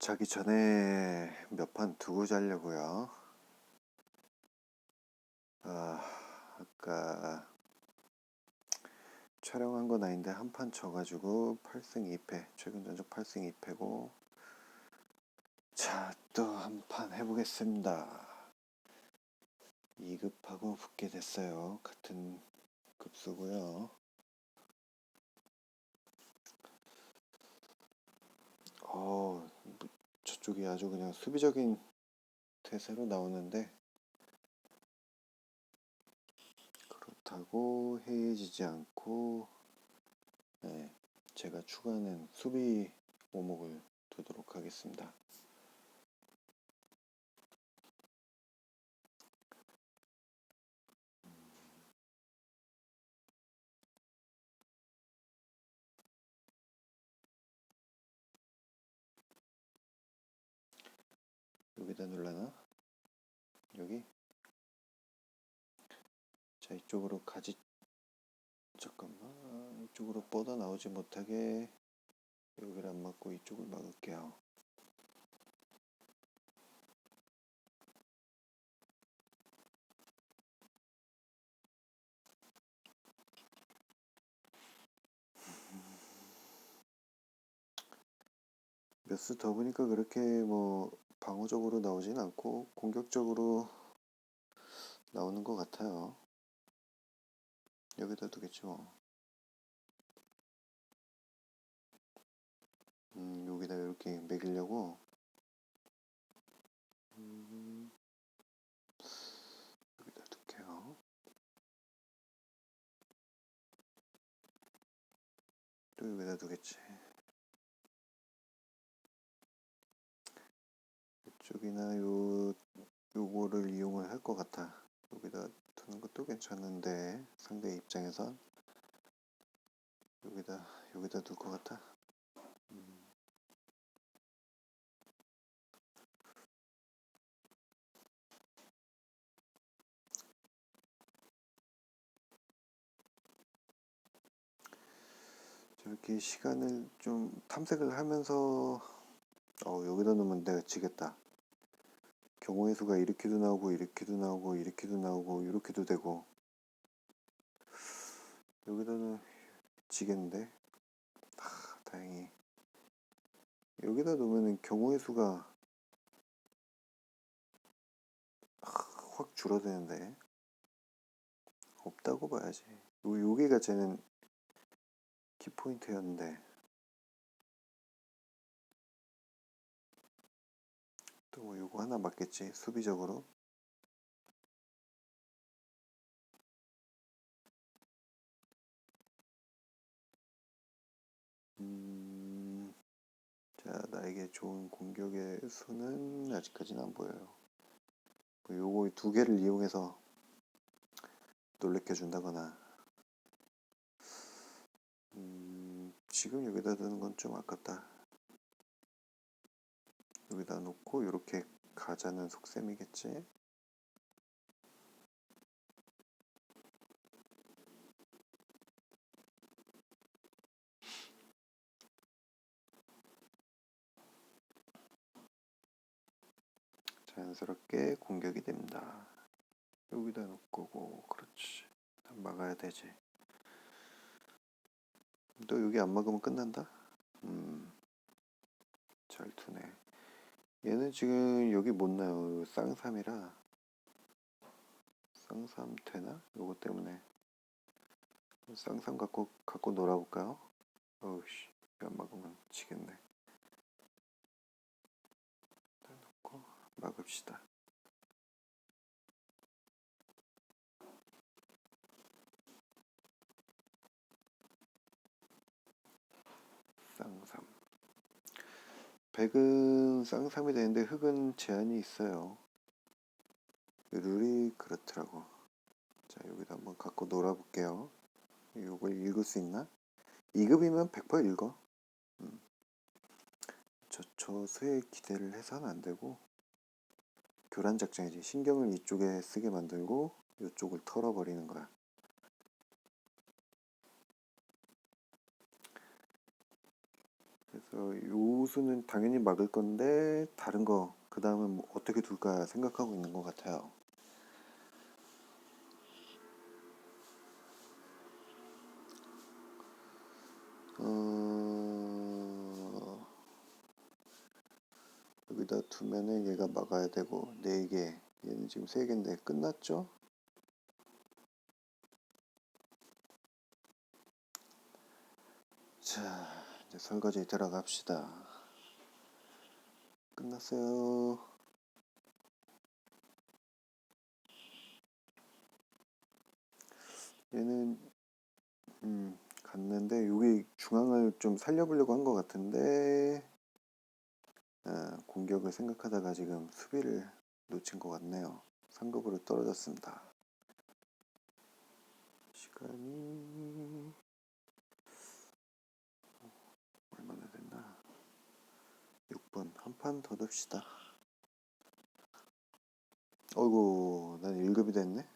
자기 전에 몇 판 두고 자려고요. 아, 아까 촬영한 건 아닌데 한 판 져가지고 8승 2패, 최근 전적 8승 2패고 자, 또 한 판 해보겠습니다. 2급하고 붙게 됐어요. 같은 급수고요. 어, 저쪽이 아주 그냥 수비적인 태세로 나오는데 그렇다고 해이해지지 않고 네, 제가 추가하는 수비 오목을 두도록 하겠습니다. 여기다 눌러나? 여기? 자, 이쪽으로 가지. 잠깐만. 이쪽으로 뻗어 나오지 못하게 여기를 안 막고 이쪽을 막을게요. 몇수 더 보니까 그렇게 뭐 방어적으로 나오진 않고 공격적으로 나오는 것 같아요. 여기다 두겠지 뭐. 음, 여기다 이렇게 매기려고. 음, 여기다 둘게요. 또 여기다 두겠지. 쪽이나 요 요거를 이용을 할 것 같아. 여기다 두는 것도 괜찮은데 상대 입장에선 여기다 여기다 둘 것 같아. 음. 저렇게 시간을 좀 탐색을 하면서 어 여기다 놓으면 내가 지겠다. 경우의 수가 이렇게도 나오고 이렇게도 나오고 이렇게도 나오고 이렇게도 되고. 여기다는 지겠는데? 아, 다행히. 여기다 놓으면은 경우의 수가 아, 확 줄어드는데? 없다고 봐야지. 요, 요게가 쟤는 키포인트였는데 뭐 요거 하나 맞겠지 수비적으로? 음, 자 나에게 좋은 공격의 수는 아직까지는 안 보여요. 뭐 요거 두 개를 이용해서 놀래켜 준다거나. 음, 지금 여기다 두는 건 좀 아깝다 여기다 놓고 이렇게 가자는 속셈이겠지. 자연스럽게 공격이 됩니다. 여기다 놓고 그렇지. 막아야 되지. 너 여기 안 막으면 끝난다? 음, 잘 투네. 얘는 지금 여기 못 나요. 쌍삼이라 쌍삼 되나? 요거 때문에 쌍삼 갖고 갖고 놀아볼까요? 어우씨 안 막으면 지겠네. 놓고 막읍시다. 백은 쌍삼이 되는데 흑은 제한이 있어요. 룰이 그렇더라고. 자, 여기다 한번 갖고 놀아볼게요. 이걸 읽을 수 있나? 2급이면 100% 읽어. 음. 저, 저 수에 기대를 해서는 안 되고, 교란 작전이지. 신경을 이쪽에 쓰게 만들고, 이쪽을 털어버리는 거야. 그래서 어, 요 수는 당연히 막을 건데 다른 거 그 다음은 뭐 어떻게 둘까 생각하고 있는 것 같아요. 어, 여기다 두면은 얘가 막아야 되고 네 개. 얘는 지금 세 개인데 끝났죠? 자, 이제 설거지 들어갑시다. 끝났어요. 얘는 음, 갔는데 여기 중앙을 좀 살려보려고 한 것 같은데 아, 공격을 생각하다가 지금 수비를 놓친 것 같네요. 상급으로 떨어졌습니다. 시간이 얼마나 됐나? 6분 한 판더 둡시다. 어이구 난 1급이 됐네.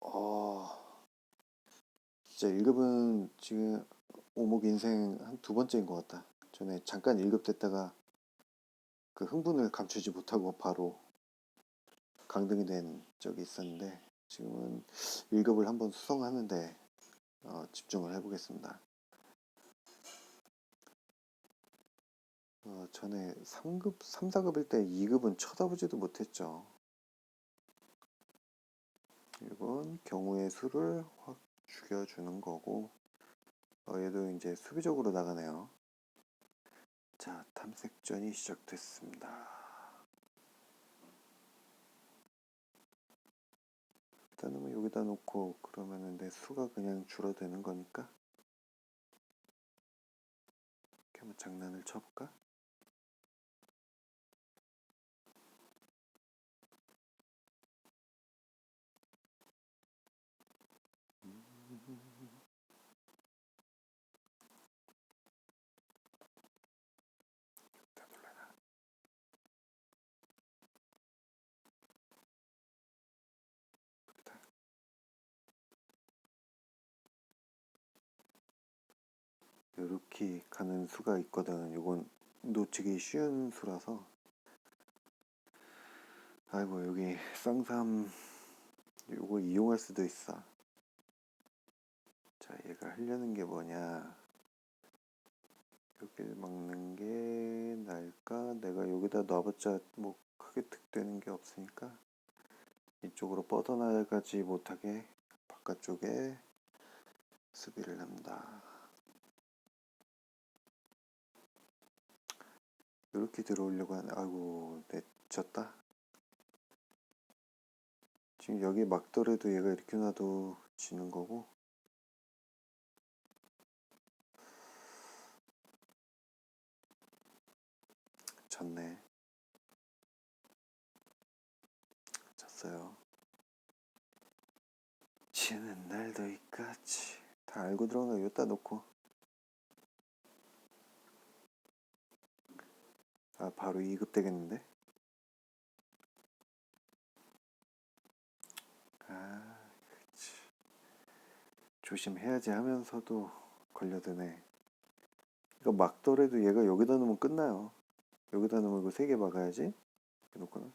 어 진짜 1급은 지금 오목 인생 한 두 번째인 것 같다. 전에 잠깐 1급 됐다가 그 흥분을 감추지 못하고 바로 강등이 된 적이 있었는데 지금은 1급을 한번 수성하는데 어, 집중을 해보겠습니다. 어, 전에 3급, 3, 4급일 때 2급은 쳐다보지도 못했죠. 이건 경우의 수를 확 죽여주는 거고 어, 얘도 이제 수비적으로 나가네요. 자, 탐색전이 시작됐습니다. 일단은 뭐 여기다 놓고 그러면은 내 수가 그냥 줄어드는 거니까 이렇게 한번 장난을 쳐볼까? 이렇게 가는 수가 있거든. 이건 놓치기 쉬운 수라서. 아이고 여기 쌍삼 요거 이용할 수도 있어. 자 얘가 하려는 게 뭐냐? 여기를 막는 게 나을까? 내가 여기다 놔봤자 뭐 크게 득되는 게 없으니까 이쪽으로 뻗어나가지 못하게 바깥쪽에 수비를 합니다. 이렇게 들어오려고 하네. 아이고, 내 졌다. 지금 여기 막더라도 얘가 이렇게 놔도 지는 거고. 졌네. 졌어요. 지는 날도 있겠지. 다 알고 들어간 거 여기다 놓고. 아, 바로 2급 되겠는데? 아, 그치. 조심해야지 하면서도 걸려드네. 이거 막더라도 얘가 여기다 놓으면 끝나요. 여기다 놓으면 이거 3개 막아야지. 이렇게 놓고는.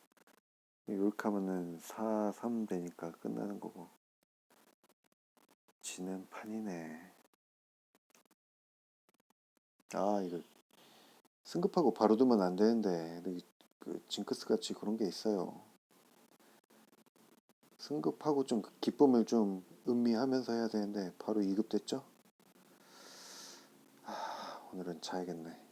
이렇게 하면은 4, 3 되니까 끝나는 거고. 지는 판이네. 아, 이거 승급하고 바로 두면 안 되는데 그 징크스 같이 그런 게 있어요. 승급하고 좀그 기쁨을 좀 음미하면서 해야 되는데 바로 2급 됐죠? 아, 오늘은 자야겠네.